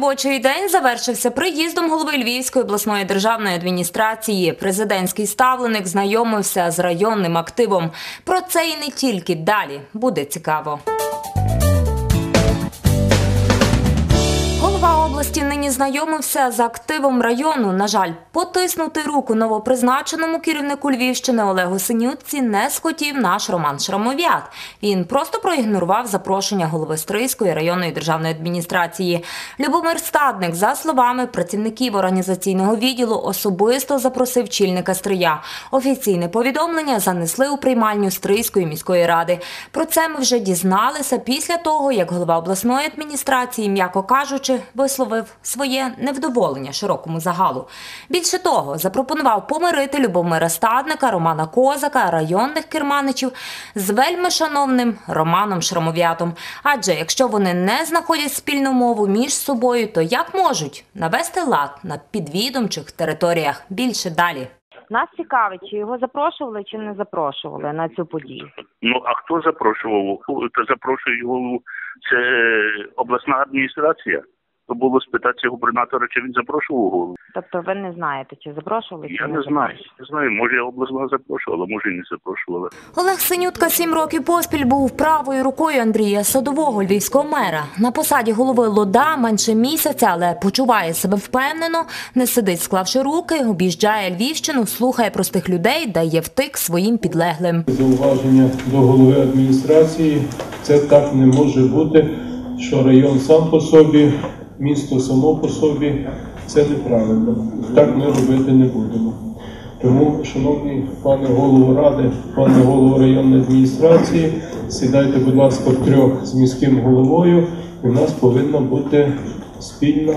робочий день завершився приїздом голови Львівської обласної державної адміністрації. Президентський ставленик знайомився з районним активом. Про це і не тільки далі буде цікаво. Області нині знайомився з активом району. На жаль, потиснути руку новопризначеному керівнику Львівщини Олегу Синютці не схотів наш Роман Шрамов'ят. Він просто проігнорував запрошення голови Стрийської районної державної адміністрації. Любомир Стадник, за словами працівників організаційного відділу, особисто запросив чільника Стрия. Офіційне повідомлення занесли у приймальню Стрийської міської ради. Про це ми вже дізналися після того, як голова обласної адміністрації, м'яко кажучи, висловив своє невдоволення широкому загалу. Більше того, запропонував помирити Любомира Стадника, Романа Козака, районних керманичів з вельми шановним Романом Шрамов'ятом. Адже якщо вони не знаходять спільну мову між собою, то як можуть навести лад на підвідомчих територіях? Більше далі. Нас цікавить, чи його запрошували, чи не запрошували на цю подію. Ну а хто запрошував? Та запрошує його це обласна адміністрація. То було спитатися губернатора, чи він запрошував голову. Тобто ви не знаєте, чи запрошували, чи Я не знаю. Не знаю, може я обласна запрошувала, може і не запрошувала. Олег Синютка сім років поспіль був правою рукою Андрія Садового, львівського мера. На посаді голови Лода менше місяця, але почуває себе впевнено, не сидить, склавши руки, об'їжджає Львівщину, слухає простих людей, дає втик своїм підлеглим. Зауваження до голови адміністрації. Це так не може бути, що район сам по собі, місто само по собі. Це неправильно. Так ми робити не будемо. Тому, шановний пане голову ради, пане голову районної адміністрації, сідайте, будь ласка, втрьох з міським головою, і в нас повинна бути спільна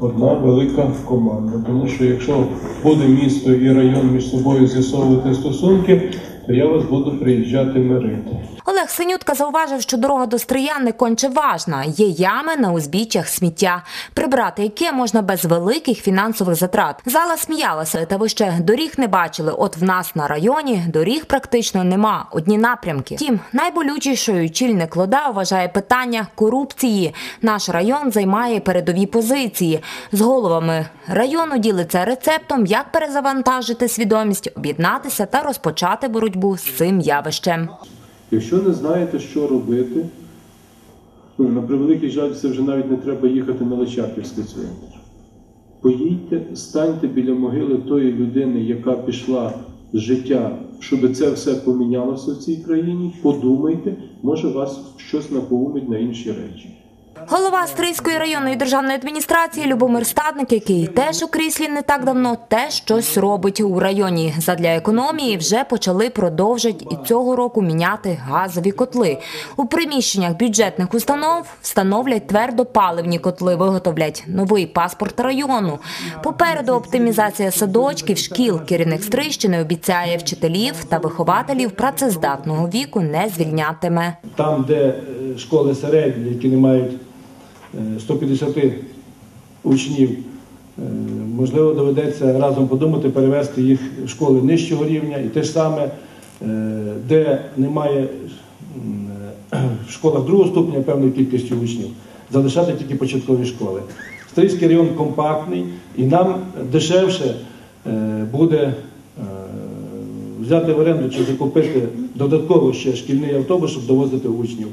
одна велика команда. Тому що якщо буде місто і район між собою з'ясовувати стосунки, то я вас буду приїжджати мирити. Олег Синютка зауважив, що дорога до Стрия не конче важна. Є ями на узбіччях сміття, прибрати яке можна без великих фінансових затрат. Зала сміялася, та ви ще доріг не бачили. От в нас на районі доріг практично нема. Одні напрямки. Втім, найболючішою чільник Лода вважає питання корупції. Наш район займає передові позиції. З головами району ділиться рецептом, як перезавантажити свідомість, об'єднатися та розпочати боротьбу з цим явищем. Якщо не знаєте, що робити, ну, на превеликий жаль, це вже навіть не треба їхати на Личаківський цвинтар. Поїдьте, станьте біля могили тої людини, яка пішла з життя, щоб це все помінялося в цій країні. Подумайте, може вас щось напоумить на інші речі. Голова Стрийської районної державної адміністрації Любомир Стадник, який теж у кріслі не так давно, теж щось робить у районі. Задля економії вже почали продовжити і цього року міняти газові котли. У приміщеннях бюджетних установ встановлять твердопаливні котли, виготовлять новий паспорт району. Попереду оптимізація садочків, шкіл. Керівник Стрийщини обіцяє вчителів та вихователів працездатного віку не звільнятиме. там, де е, школи середні, які не мають 150 учнів, е, можливо, доведеться разом подумати, перевести їх в школи нижчого рівня. І те ж саме, е, де немає е, в школах другого ступеня певної кількості учнів, залишати тільки початкові школи. Стрийський район компактний і нам дешевше е, буде е, взяти в оренду чи закупити додатково ще шкільний автобус, щоб довозити учнів.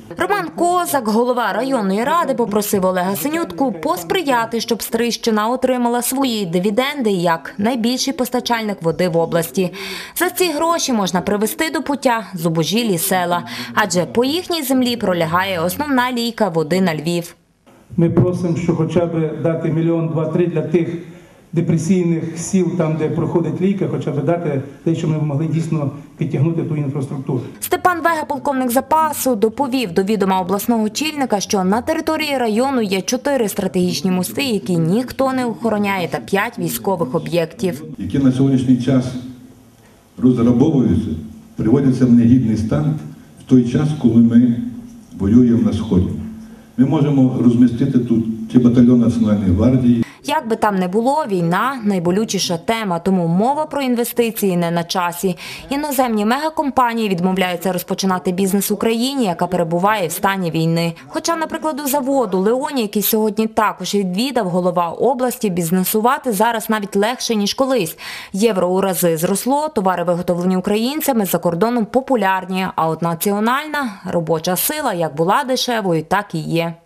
Козак, голова районної ради, попросив Олега Синютку посприяти, щоб Стрийщина отримала свої дивіденди як найбільший постачальник води в області. За ці гроші можна привести до пуття зубожілі села, адже по їхній землі пролягає основна лійка води на Львів. Ми просимо, що хоча б дати мільйон два-три для тих депресійних сіл, там де проходить лійка, хоча б дати те, що ми могли дійсно підтягнути ту інфраструктуру. Степан Вега, полковник запасу, доповів до відома обласного чільника, що на території району є чотири стратегічні мости, які ніхто не охороняє, та п'ять військових об'єктів. які на сьогоднішній час розрабовуються, приводяться в негідний стан в той час, коли ми воюємо на сході. Ми можемо розмістити тут чи батальйон Національної гвардії. Як би там не було, війна найболючіша тема, тому мова про інвестиції не на часі. Іноземні мегакомпанії відмовляються розпочинати бізнес в Україні, яка перебуває в стані війни. Хоча, наприклад, у заводу Леоні, який сьогодні також відвідав голова області, бізнесувати зараз навіть легше ніж колись. Євро у рази зросло, товари виготовлені українцями за кордоном популярні. А от національна робоча сила як була дешевою, так і є.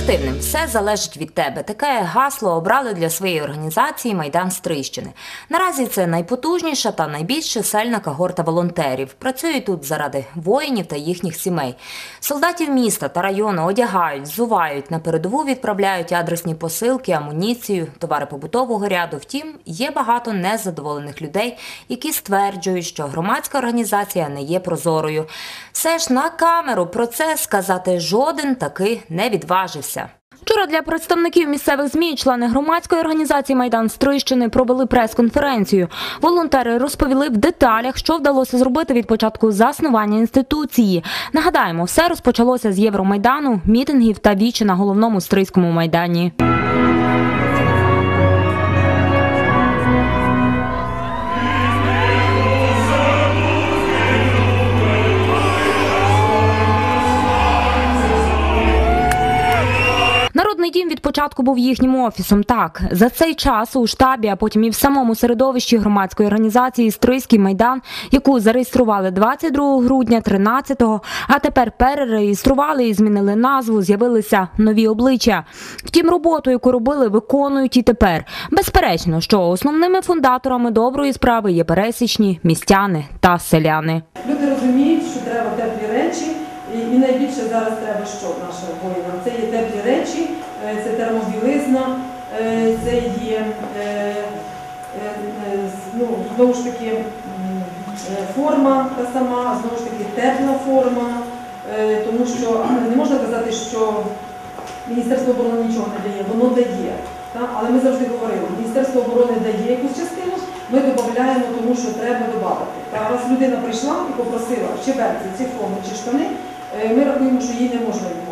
Активним, все залежить від тебе. Таке гасло обрали для своєї організації Майдан Стрийщини. Наразі це найпотужніша та найбільш чисельна когорта волонтерів. Працюють тут заради воїнів та їхніх сімей. Солдатів міста та району одягають, взувають на передову відправляють адресні посилки, амуніцію, товари побутового ряду. Втім, є багато незадоволених людей, які стверджують, що громадська організація не є прозорою. Все ж на камеру про це сказати жоден таки не відважився. Вчора для представників місцевих змі члени громадської організації Майдан Стрийщини провели прес-конференцію. Волонтери розповіли в деталях, що вдалося зробити від початку заснування інституції. Нагадаємо, все розпочалося з Євромайдану, мітингів та вічі на головному стрийському майдані. Народний дім від початку був їхнім офісом. Так за цей час у штабі, а потім і в самому середовищі громадської організації Стрийський майдан, яку зареєстрували 22 грудня, 13-го, а тепер перереєстрували і змінили назву. З'явилися нові обличчя. Втім, роботу, яку робили, виконують і тепер. Безперечно, що основними фундаторами доброї справи є пересічні містяни та селяни. Люди розуміють, що треба теплі речі, і найбільше зараз треба що нашим воїнам. Це є теплі речі, е, це термобілизна, е, це є е, е, е, ну, знову ж таки е, форма та сама, знову ж таки тепла форма, е, тому що не можна казати, що Міністерство оборони нічого не дає, воно дає. Та? Але ми завжди говорили, Міністерство оборони дає якусь частину, ми додаємо, тому що треба додати. Та раз людина прийшла і попросила чи берці, чи форму, чи штани, е, ми рахуємо, що їй не можна відмовити.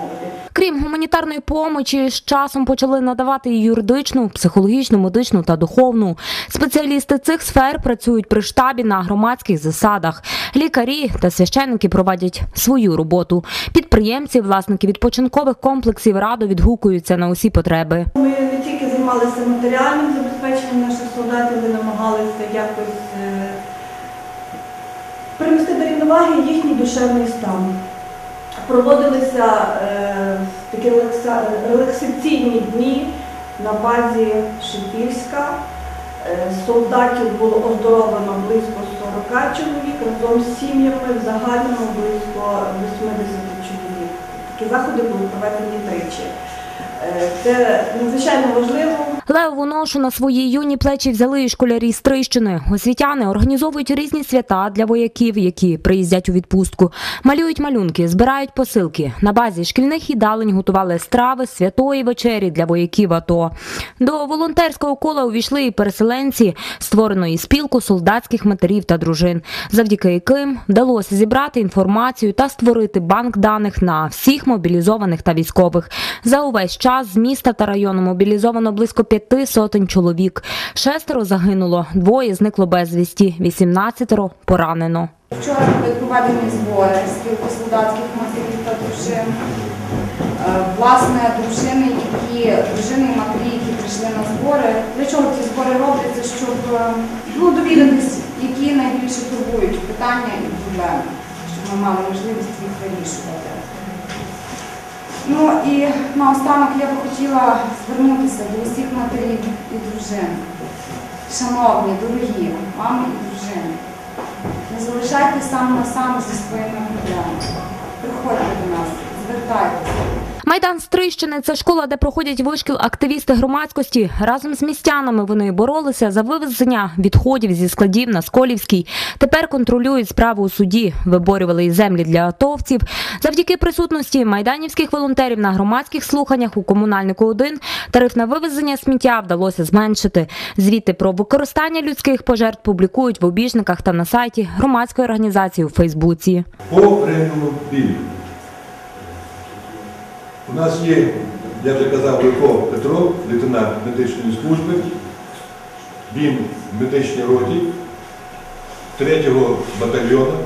Крім гуманітарної помочі, з часом почали надавати і юридичну, психологічну, медичну та духовну. Спеціалісти цих сфер працюють при штабі на громадських засадах. Лікарі та священники проводять свою роботу. Підприємці, власники відпочинкових комплексів радо відгукуються на усі потреби. Ми не тільки займалися матеріальним забезпеченням наших солдатів, ми намагалися якось е, привести до рівноваги їхній душевний стан. Проводилися е, такі релаксаційні дні на базі Шипільська. Е, Солдатів було оздоровлено близько 40 чоловік, разом з сім'ями в загальному близько 80 чоловік. Такі заходи були проведені тричі. Е, Це надзвичайно важливо. Левову ношу на свої юні плечі взяли і школярі з Трищини. Освітяни організовують різні свята для вояків, які приїздять у відпустку. Малюють малюнки, збирають посилки. На базі шкільних їдалень готували страви святої вечері для вояків АТО. До волонтерського кола увійшли і переселенці створеної спілку солдатських матерів та дружин, завдяки яким вдалося зібрати інформацію та створити банк даних на всіх мобілізованих та військових. За увесь час з міста та району мобілізовано близько п'яти сотень чоловік. Шестеро загинуло, двоє зникло безвісті, 18 поранено. Вчора були проведені збори спілки солдатських матерів та дружин. Е, Власне, дружини, які дружини і матері, які прийшли на збори. Для чого ці збори робляться? Щоб е, ну, довідатись, які найбільше турбують питання і проблеми, щоб ми мали можливість їх вирішувати. Ну і наостанок я би хотіла звернутися до усіх матерів і дружин. Шановні, дорогі мами і дружини. Не залишайте сам на сам зі своїми проблемами. Приходьте до нас, звертайтеся. Майдан Стрищини це школа, де проходять вишкіл активісти громадськості. Разом з містянами вони боролися за вивезення відходів зі складів на Сколівській. Тепер контролюють справу у суді, виборювали і землі для атовців. Завдяки присутності майданівських волонтерів на громадських слуханнях у комунальнику 1 тариф на вивезення сміття вдалося зменшити. Звіти про використання людських пожертв публікують в обіжниках та на сайті громадської організації у Фейсбуці. По білі. У нас є, я вже казав, Ликов Петро, лейтенант медичної служби. Він в медичній роті 3-го батальйону.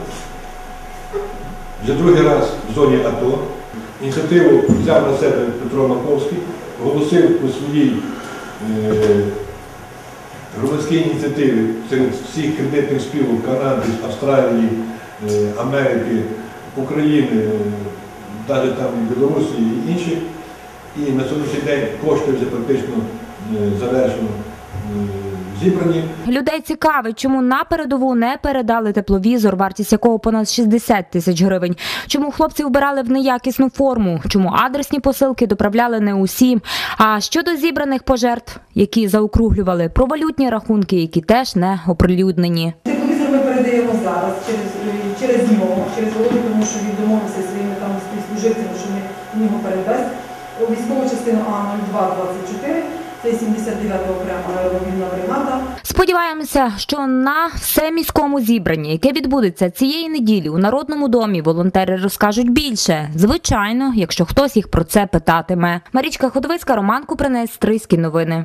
Вже другий раз в зоні АТО. Ініціативу взяв на себе Петро Маковський, оголосив у своїй е, громадській ініціативі серед всіх кредитних спілок Канади, Австралії, е, Америки, України, навіть там і Білорусі і інших. І на сьогоднішній день кошти вже практично е, завершено е, зібрані. Людей цікавить, чому на передову не передали тепловізор, вартість якого понад 60 тисяч гривень. Чому хлопці вбирали в неякісну форму? Чому адресні посилки доправляли не усім? А щодо зібраних пожертв, які заокруглювали, про валютні рахунки, які теж не оприлюднені. Передаємо зараз через, через нього, через Володю, тому що він домовився своїми там співслуживцями, що ми в нього передасть. У військову частину А0224, це 79-го окрема аеромобільна бригада. Сподіваємося, що на всеміському зібранні, яке відбудеться цієї неділі у Народному домі, волонтери розкажуть більше. Звичайно, якщо хтось їх про це питатиме. Марічка Ходовицька, Роман Купринець, Стрийські новини.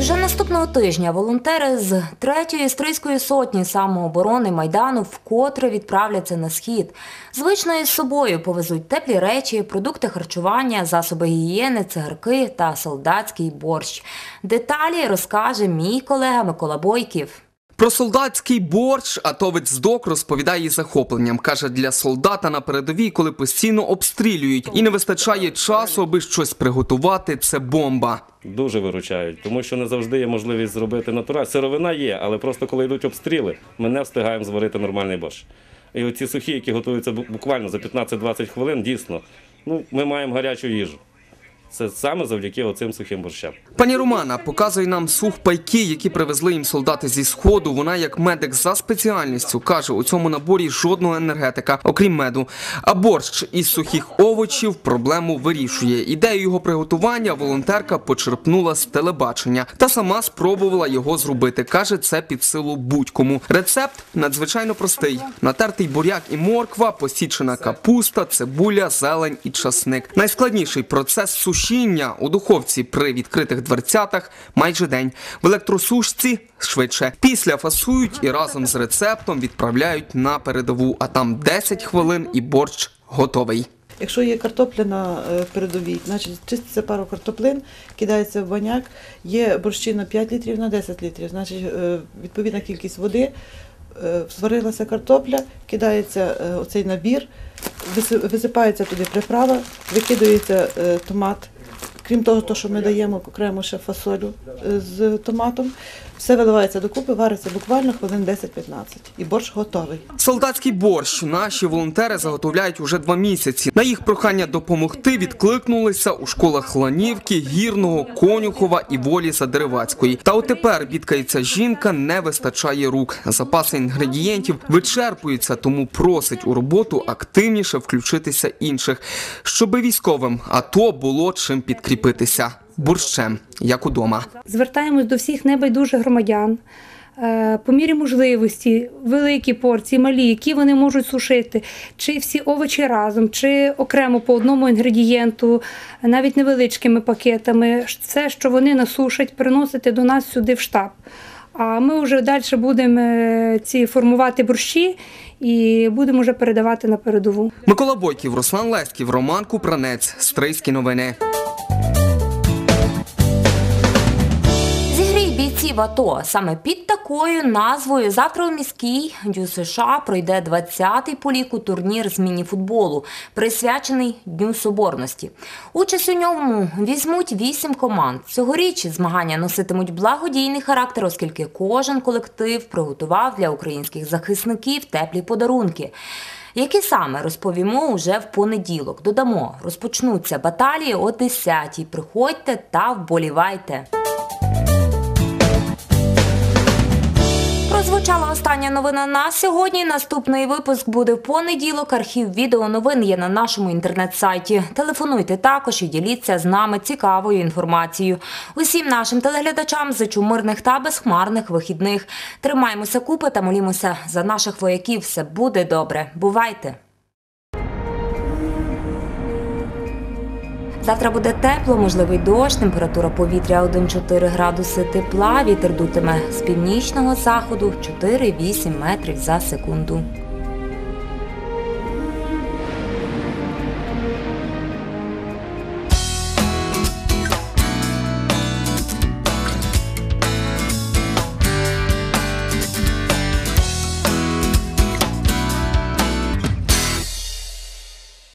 Уже наступного тижня волонтери з третьої стрийської сотні самооборони майдану вкотре відправляться на схід. Звично із собою повезуть теплі речі, продукти харчування, засоби гігієни, цигарки та солдатський борщ. Деталі розкаже мій колега Микола Бойків. Про солдатський борщ атовець здок розповідає із захопленням. Каже, для солдата на передовій, коли постійно обстрілюють і не вистачає часу, аби щось приготувати, це бомба. Дуже виручають, тому що не завжди є можливість зробити натураль. Сировина є, але просто коли йдуть обстріли, ми не встигаємо зварити нормальний борщ. І оці сухі, які готуються буквально за 15-20 хвилин, дійсно, ну, ми маємо гарячу їжу. Це саме завдяки оцим сухим борщам. Пані Романа показує нам сухпайки, які привезли їм солдати зі сходу. Вона, як медик за спеціальністю, каже, у цьому наборі жодного енергетика, окрім меду. А борщ із сухих овочів проблему вирішує. Ідею його приготування волонтерка почерпнула з телебачення та сама спробувала його зробити. каже, це під силу будь-кому. Рецепт надзвичайно простий: натертий буряк і морква, посічена капуста, цибуля, зелень і часник. Найскладніший процес сушіння у духовці при відкритих дверцятах майже день. В електросушці швидше. Після фасують і разом з рецептом відправляють на передову. А там 10 хвилин і борщ готовий. Якщо є картопля на е, передовій, значить чиститься пару картоплин, кидається в баняк, є борщі на 5 літрів, на 10 літрів, значить е, відповідна кількість води, е, сварилася картопля, кидається оцей набір, висипається туди приправа, викидується е, томат. Крім того, то, що ми даємо окремо ще фасолю е, з томатом, все виливається докупи, вариться буквально хвилин 10-15. І борщ готовий. Солдатський борщ наші волонтери заготовляють уже два місяці. На їх прохання допомогти відкликнулися у школах Ланівки, Гірного, Конюхова і Воліса Деревацької. Та от тепер бідкається жінка, не вистачає рук. Запаси інгредієнтів вичерпуються, тому просить у роботу активніше включитися інших, щоби військовим АТО було чим підкріпитися борщем, як удома. Звертаємось до всіх небайдужих громадян. е, По мірі можливості, великі порції, малі, які вони можуть сушити, чи всі овочі разом, чи окремо по одному інгредієнту, навіть невеличкими пакетами, все, що вони насушать, приносити до нас сюди в штаб. А ми вже далі будемо е, ці формувати борщі і будемо вже передавати на передову. Микола Бойків, Руслан Леськів, Роман Купранець, Стрийські новини. Бійців АТО. Саме під такою назвою завтра у міській Дю США пройде 20-й по ліку турнір з мініфутболу, присвячений Дню Соборності. Участь у ньому візьмуть вісім команд. Цьогоріч змагання носитимуть благодійний характер, оскільки кожен колектив приготував для українських захисників теплі подарунки. Які саме розповімо уже в понеділок. Додамо, розпочнуться баталії о 10-й. Приходьте та вболівайте. Прозвучала остання новина на сьогодні. Наступний випуск буде в понеділок. Архів відео новин є на нашому інтернет-сайті. Телефонуйте також і діліться з нами цікавою інформацією. Усім нашим телеглядачам зичу мирних та безхмарних вихідних. Тримаємося купи та молімося за наших вояків. Все буде добре. Бувайте! Завтра буде тепло, можливий дощ, температура повітря 1-4 градуси тепла, вітер дутиме з північного заходу 4-8 метрів за секунду.